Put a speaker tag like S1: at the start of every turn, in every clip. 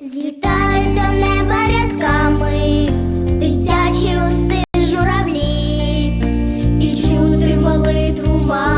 S1: Злітають до неба рядками, дитячі листи журавлі, і чути молитву ма.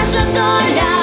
S1: começo a olhar.